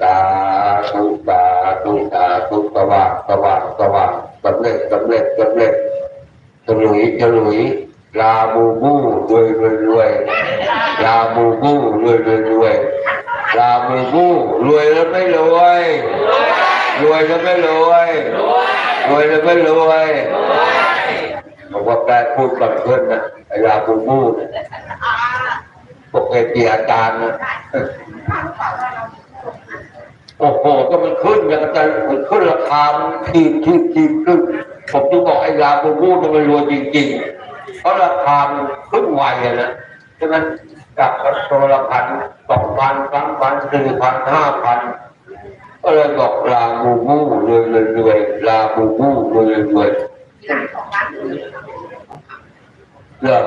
สาธุสาธุสาธุสว่างสว่างสว่างสำเร็จสำเร็จสำเร็จฉลุยฉลุยลาบูบูรวยรวยรวยลาบูบูรวยรวยรวยลาบูบูรวยแล้วไม่รวยรวยแล้วไม่รวยรวยแล้วไม่รวยบอกว่าแกพูดกับเพื่อนนะลาบูบูเนี่ยพวกเอเจีอาจารย์นะ โอ้โหก็มันขึ้นอย่างกับจมันขึ้นราคามันทีบทีบทีบขึ้นผมจะบอกไอ้ลาบูบูมันรวยจริงๆ เพราะราคามันขึ้นไวอะนะใช่ไหมจากตัวละพันสองพันสามพันสี่พันห้าพันก็เลยบอกลาบูบูรวยรวยรวยลาบูบูรวยรวยเรื่อง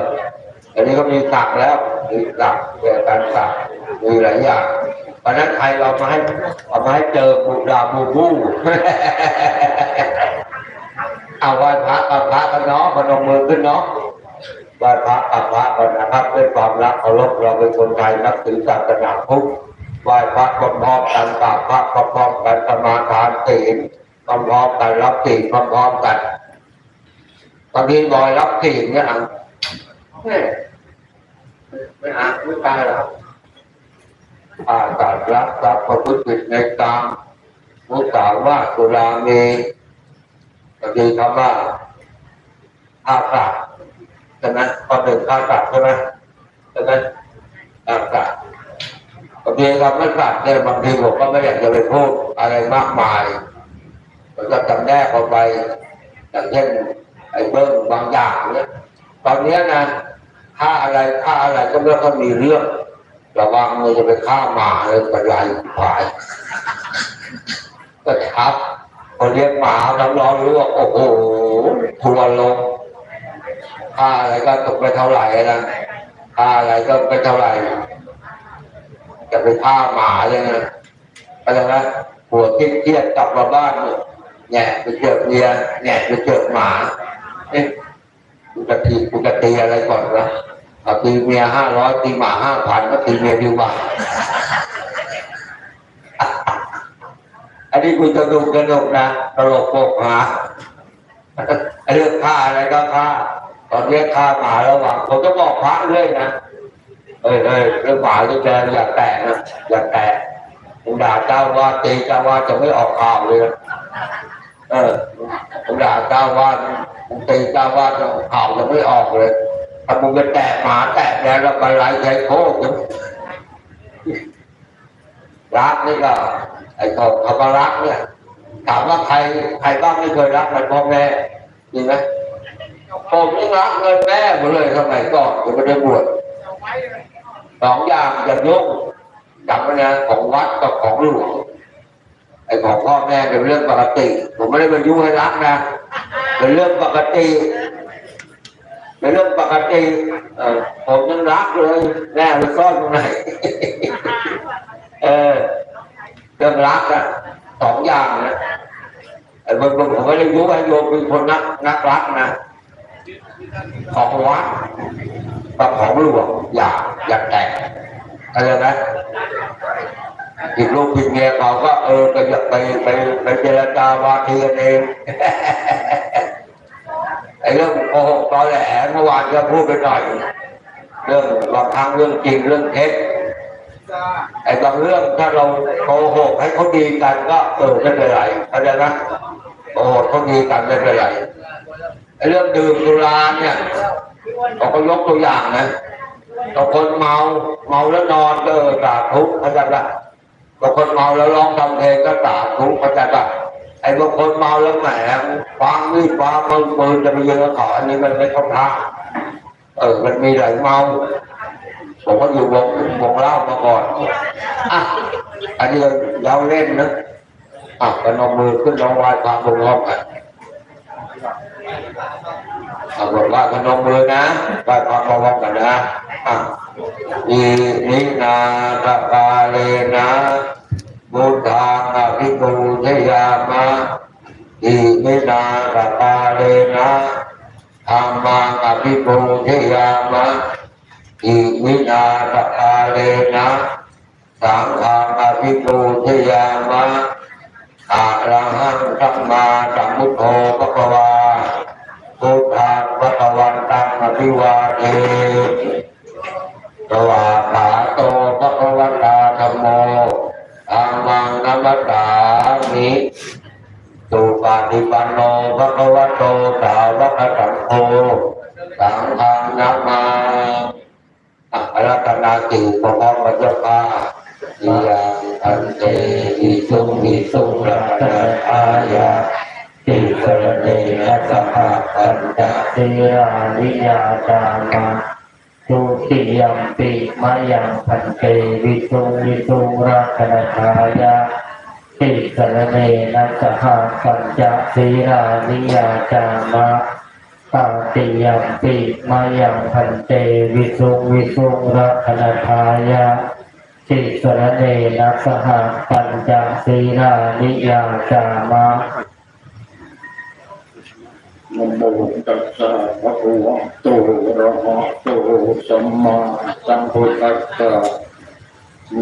อันนี้ก็มีสักแล้วมีสักเกี่ยวกับการสักมีหลายอย่าง เพราะนั้นใครเรามาให้เอามาให้เจอบูดาบูบูเอาไหว้พระกับพระกันเนาะพนมมือขึ้นเนาะไหว้พระกับพระกันนะครับด้วยความรักเคารพเราเป็นคนไทยนับถือศาสนาพุทธไหว้พระพร้อมกันกราบพระพร้อมกันสมาทานศีลพร้อมกันรับศีลพร้อมกันบางทีบอยรับศีลเนี่ยอะแม่ไม่อ่าไม่ตายหรอก อาตัดรักทรัพย์ประพฤติผิดในกรรมมุสาวาทสุราเมก็คือคำว่าอาสัตว์ฉะนั้นข้อหนึ่งอาสัตว์ใช่ไหมฉะนั้นอาสัตว์บางทีคำว่าสัตว์เนี่ยบางทีผมก็ไม่อยากจะไปพูดอะไรมากมายมันก็จำแนกออกไปอย่างเช่นไอ้เบิ้งบางอย่างเนี่ยตอนนี้นะฆ่าอะไรฆ่าอะไรก็ไม่ค่อยมีเรื่อง ระวังมือจะไปฆ่าหมาเลยกระไรผายก็ทับพอเลี้ยงหมาเรารอรู้ว่าโอ้โหทัวร์ลงค่าอะไรก็ตกไปเท่าไหร่นะค่าอะไรก็ไปเท่าไหร่จะไปฆ่าหมาเลยนะอะไรนะหัวเครียดกลับมาบ้านเนี่ยแหน่ไปเจอเมียแหน่ไปเจอหมาเอ๊ะกูจะตีกูจะตีอะไรก่อนวะ เอาตีเมียห้าร้อยตีหมาห้าพันก็ตีเมียดีกว่าอันนี้คุณจะดูกระดกนะตลกโปกหาไอ้เรื่องฆ่าอะไรก็ฆ่าตอนนี้ฆ่าหมาระหว่างผมจะบอกพระเรื่อยนะเอ้ยเอ้ยเรื่องหมาที่แกอย่าแตะนะอย่าแตะมึงด่าเจ้าว่าตีเจ้าว่าจะไม่ออกข่าวเลยเออผมด่าเจ้าว่ามึงตีเจ้าว่าจะข่าวจะไม่ออกเลย ถ้ามึงไปแตะหมาแตะแกแล้วก็ไล่ใจโคกรักนี่ก็ ไอ้เขาเขาก็รักเนี่ย ถามว่าใครใครบ้างไม่เคยรักมันพ่อแม่จริงไหมผมยังรักเงินแม่หมดเลยสมัยก่อนยังไม่ได้บวชสองอย่างอย่ายุ่งจำไว้นะของวัดกับของหลวงไอ้ของพ่อแม่เป็นเรื่องปกติ ผมไม่ได้ไปยุ่งให้รักนะเป็นเรื่องปกติ เป็นเรื่องปกติเออผมยังรักเลยแม่ไปซ่อนตรงไหนเออเรื่องรักอะสองอย่างนะไอ้บางคนผมไม่ได้รู้ว่าโยมเป็นคนนักนักรักนะของวัดกับของหลวงอย่าอย่าแตกอะไรนะอีกลูกผิดเมียเขาก็เออไปไปไปไปเจรจาวาทีกันเอง ไอ้เรื่องโกหกตอแหลเมื่อวานก็พูดไปหน่อย เรื่องบางครั้งเรื่องจริงเรื่องเท็จไอ้บางเรื่องถ้าเราโกหกให้เขาดีกันก็เออไม่เป็นไรเข้าใจไหมโกหกเขาดีกันไม่เป็นไรไอ้เรื่องดื่มสุราเนี่ยเขาก็ยกตัวอย่างนะบางคนเมาเมาแล้วนอนก็เออสาธุเข้าใจปะบางคนเมาแล้วร้องทำเพลงก็สาธุเข้าใจปะ ไอ้บางคนเมาแล้วแหมฟังนี่ฟังมือมือจะไปยืนขออันนี้มันไม่เข้าท่าเออ มันมีหลายเมาผมก็อยู่วงวงเล่ามาก่อนอะอันนี้เราเล่นนะอะกระนมมือขึ้นลองไหว้ความลงรอบกันอะบอกว่าพนมมือนะไหว้ความลงรอบกันนะอะอีนินาตะกาเลนะ บุทธังอภิปูชยามะอีนินาตาเลนะธรรมังอภิปูชยามะอิมินาตาเลนะสังฆังอภิภิกขุทยามะอะระหังสัมมาสัมพุทโธพระวาพุทธังพระวันตังอภิวาเทสวาขา จามาทุติยมปิมายังพันเตวิสุวิสุรักนทายาติสรเนนะสหปัญจสีรานิยาจามาตาติยมปิมายังพันเตวิสุวิสุรักนทายาติสรเนนะสหปัญจสีรานิยาจามา นโมตัสสะภะคะวะโตอะระหะโตสัมมาสัมพุทธัสสะ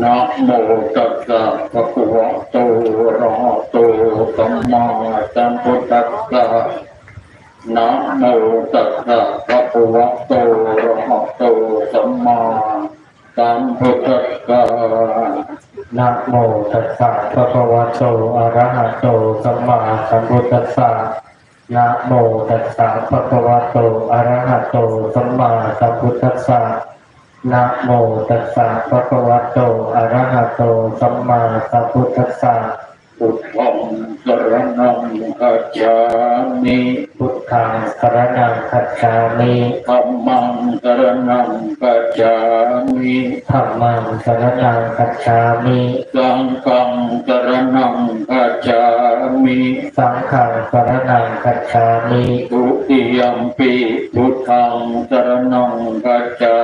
นะโมตัสสะภะคะวะโตอะระหะโตสัมมาสัมพุทธัสสะนะโมตัสสะภะคะวะโตอะระหะโตสัมมาสัมพุทธัสสะนะโมตัสสะภะคะวะโตอะระหะโตสัมมาสัมพุทธัสสะ นะโมตัสสะภะคะวะโตอะระหะโตสัมมาสัมพุทธัสสะนะโมตัสสะภะคะวะโตอะระหะโตสัมมาสัมพุทธัสสะอุทธัง สรณังคัจฉามิพุทธังสรณังคัจฉามิธัมมังสรณังคัจฉามิธัมมังสรณังคัจฉามิสังฆังสรณังคัจฉามิสังฆังสรณังคัจฉามิทุติยมปีพุทธังสรณังคัจฉา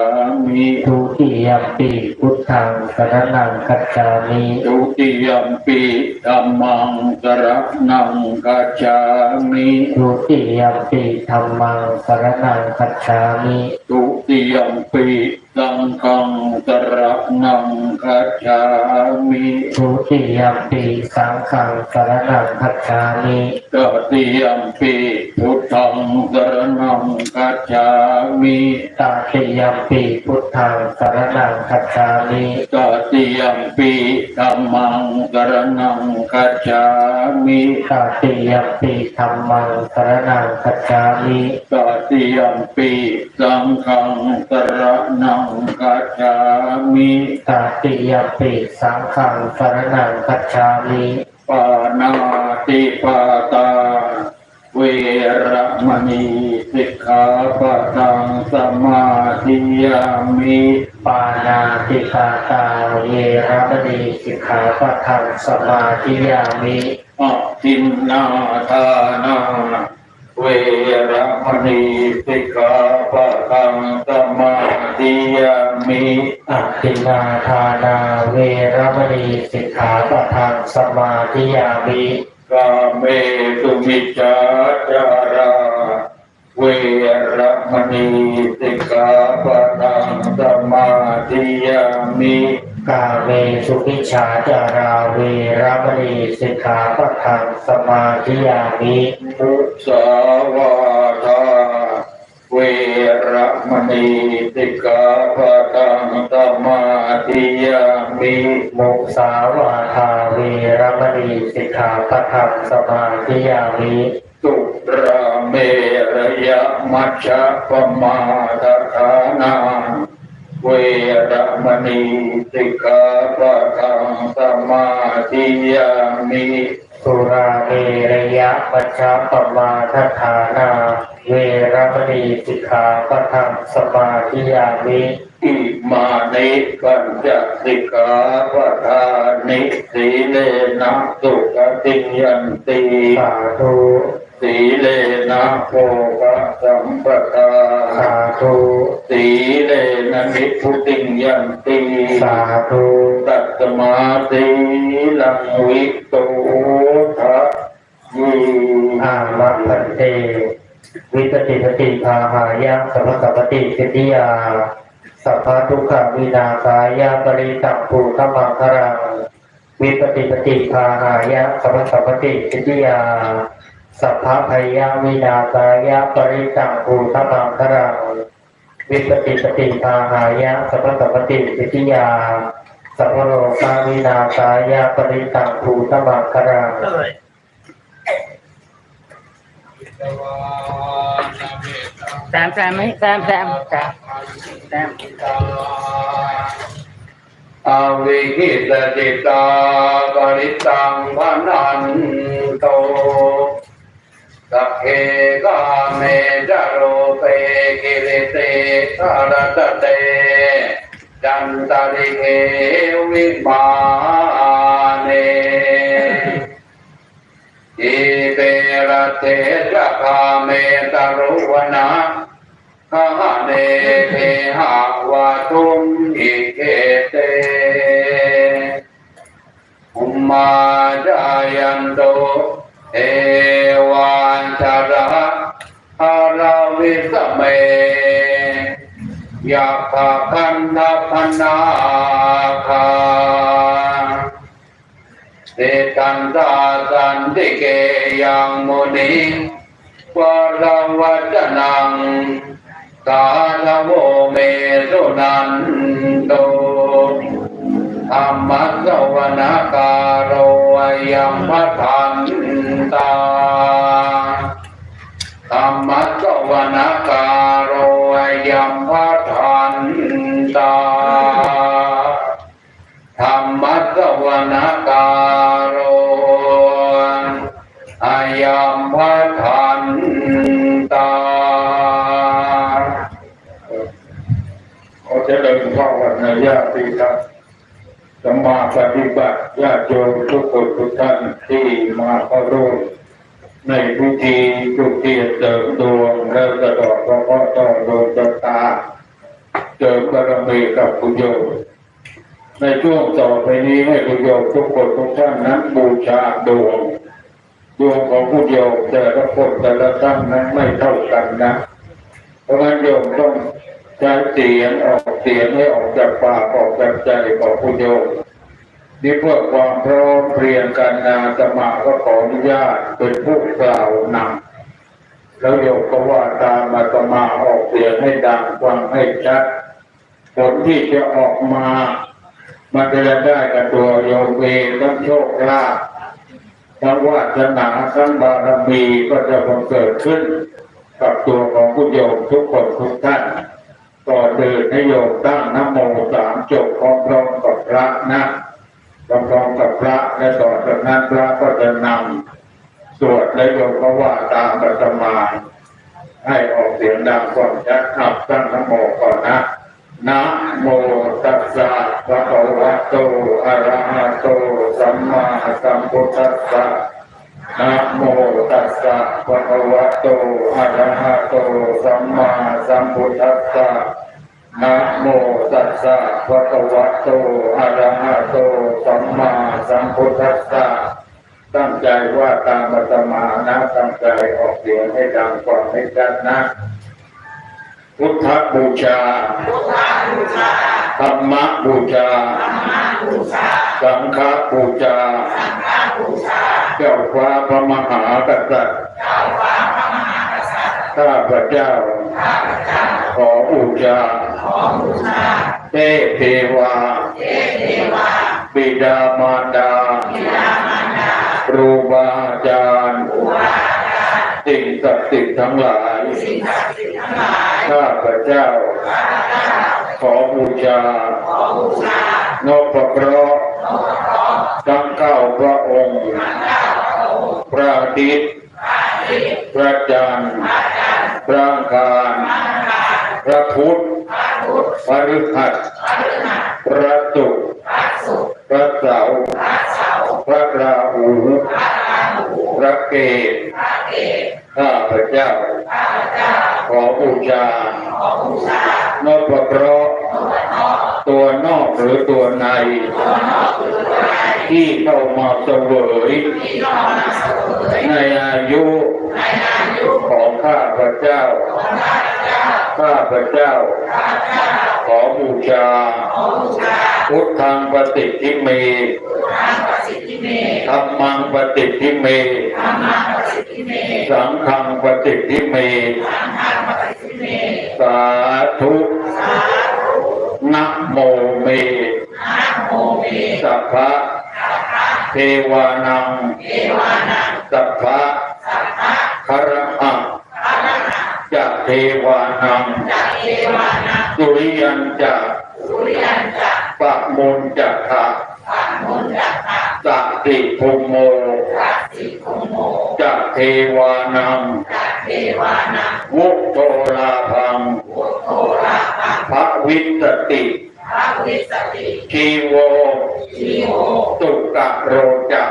มิทุติยมปิพุทธังสรณังคัจฉามิทุติยมปีธัมมังสรณังคัจฉามิทุติยมปิธรรมังสรณังคัจฉามิทุติยมปี สังฆังสรณังคัจฉามิทุติยมปิสังฆังสรณังคัจฉามิตติยมปีพุทธังสรณังคัจฉามิตาติยมปิพุทธังสรณังคัจฉามิตติยมปีธัมมังสรณังคัจฉามิตาติยมปิธรรมังสรณังคัจฉามิตติยมปีสังฆังสรณังคัจฉามิตติยปิสังฆังสรณังคัจฉามิปานาติปาตา เวรมณีสิกขาปะทังสมาธิยามิปานาติปาตาเยรมณีสิกขาปะทังสมาธิยามิอทินนาทานา เวรมณีสิกขาปะทังสมาธิยามิอัตินาทานาเวรมณีสิกขาปะทังสมาธิยามิกาเมตุมิจาจาราเวรมณีสิกขาปะทังสมาธิยามิ กาเมสุมิชฌาจาราเวรมณีสิกขาปะทังสมาธิยามิมุสาวาทาเวระมณีสิกขาปะทังสมาธิยามิมุสาวาทาเวรมณีสิกขาปะทังสมาธิยามิสุราเมระยะมัชฌะปมาทฐานา เวระมณีสิกขาปะทังสมาธิยามิสุราเมระยะมัชฌะปมาทัฏฐานา เวรมณีสิกขาปะทังสมาธิยามิอิมานิปัญจสิกขาปะทานิสีเลนะสุขติยันติสาธุ สีเลนะโภคสัมปทาสาธุสีเลนะนิพพุติยันติสาธุตัตมาสีลังวิโตทะยีอามัพันเตวิปติปติภาหายะสัพพะปฏิสิทธิยาสัพพะทุกขวินาศายะปริตังภูขมังครังวิปติปฏิภาหายะสัพพสัพพติสิทธิยา สัพพพยาวินาศายะปริตังภูตมังครังวิปติปฏิภาหายะสัพพสัพพติสิทธิยาสัพพโลกาวินาศายะปริตังภูตมังครังแซมแซมไหมแซมแซมแซมแซมอวิหิตจิตาปริตังพนันโต สัพเพกาเมจโรเปกิริเตสารตเต จันตริเกวิมาเนอิเตระเตจะคาเมตรุวนาคาเนเทหาวาทุมอิเกเตอุมมาจายันโตเอวัน ชาระหาราวิสเมยาภาคันธพนาคาเตตันตาสันติเกยังมุนิวรวัจนังกาลโวเมสุนันโตธรรมะสวนากาโรยัมพัทันตา โยมทุกคนทุกท่านที่มาเข้าร่วมในพิธีจุดเทียนเติมดวงและกระดอกพระพ่อต่อดวงชะตาเจิมบารมีกับคุณโยมในช่วงต่อไปนี้ให้คุณโยมทุกคนทุกท่านนั้นบูชาดวงดวงของคุณโยมแต่ละคนแต่ละท่านนั้นไม่เท่ากันนะ เพราะงั้นโยมต้องใช้เสียงออกเสียงให้ออกจากปากออกจากใจของคุณโยม นี่เพื่อความพร้อมเพรียงกันนาตมาก็ขออนุญาตเป็นผู้กล่าวนำแล้วโยมก็ว่าตามมาตมาออกเสียงให้ดังฟังให้ชัดผลที่จะออกมา มันจะได้กับตัวโยมเองทั้งโชคลาภทั้งวาสนาทั้งบารมีก็จะบังเกิดขึ้น กับตัวของผู้โยมทุกคนทุกท่านก่อนเดินให้โยมตั้งนโมสามจบพร้อมๆกับพระนะ พร้อมๆกับพระและต่อจากนั้นพระก็จะนำสวดและโยมก็ว่าตามปัตมาให้ออกเสียงดังก่อนจะขับตั้งนโมก่อนนะนะโมตัสสะภะคะวะโตอะระหะโตสัมมาสัมพุทธัสสะนะโมตัสสะภะคะวะโตอะระหะโตสัมมาสัมพุทธัสสะ นะโมตัสสะภะคะวะโตอะระหะโตสัมมาสัมพุทธัสสะตั้งใจว่าตามปัตมานะตั้งใจออกเสียงให้ดังก่อนให้ชัดนะ พุทธบูชาธรรมบูชา สังฆบูชา เจ้าฟ้าพระมหากษัตริย์ข้าพระเจ้า ขอบูชาเทพเทวา บิดามารดา ครูบาอาจารย์สิ่งศักดิ์สิทธิ์ทั้งหลาย ข้าพระเจ้า ขอบูชานพพระทั้งเก้าพระองค์ พระอาทิตย์พระจันทร์พระอังคารพ ระพุทธพระฤหัสพระศุกพระเสาร์พระราหูพระเกศข้าพระเจ้า ขอบูชานพพระตัวนอกหรือตัวใน ที่เข้ามาเสวยในอายุ ของข้าพระเจ้า ข้าพระเจ้าขขอบูชา พุทธังปฏิทิเมธรรมังปฏิทิเม สังฆังปฏิทิเม สาธุนะโมเมสัพพะเทวานังสัพพะ คารหะจะเทวานังสุริยันจะปะมุนจักขะสัตติภูโมจะเทวานังวุโตลาพังพระวิสติชีโวสุกะโรจัก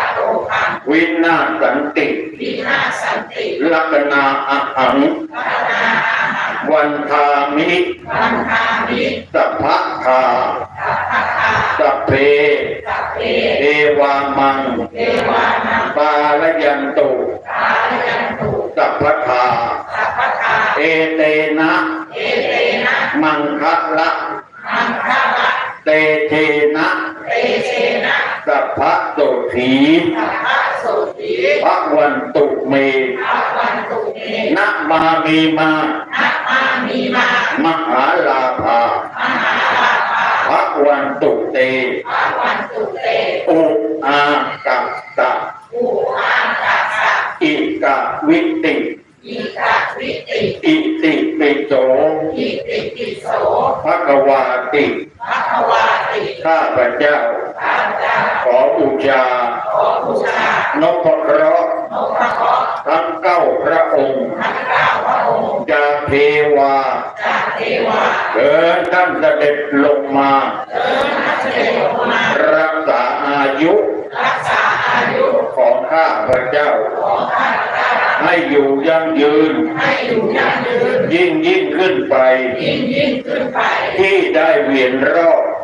วินาศสันติ ลักนาอะหัง วันทามิสัพพะคาสัพเพเทวามัง ปาลยันตุสัพพะคาเอเตนะ มังคะละ เตเทนะ สัพพะโสถีพระวันตุเมนะมามีมามหาลาภาพระวันตุเตอุอากัสสะอิกะวิติอิติปิโสภะคะวาติข้าพเจ้า ขอบูชานพเคราะห์ทั้งเก้าพระองค์จากเทวาเดินท่านเสด็จลงมารักษาอายุของข้าพเจ้า ให้อยู่ยั่งยืน ยิ่งยิ่งขึ้นไป ที่ได้เวียนรอบ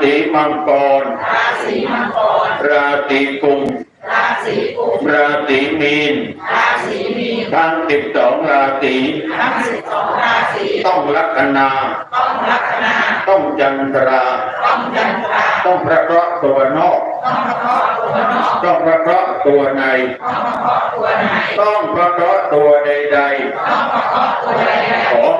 ศีมังกร ราศีกุม ราศีมีนทั้งสิบสองราศีต้องลัคนา ต้องจันทรา ต้องประเคราะห์ตัวนอก ต้องประเคราะห์ตัวใน ต้องประเคราะห์ตัวใดๆขอให้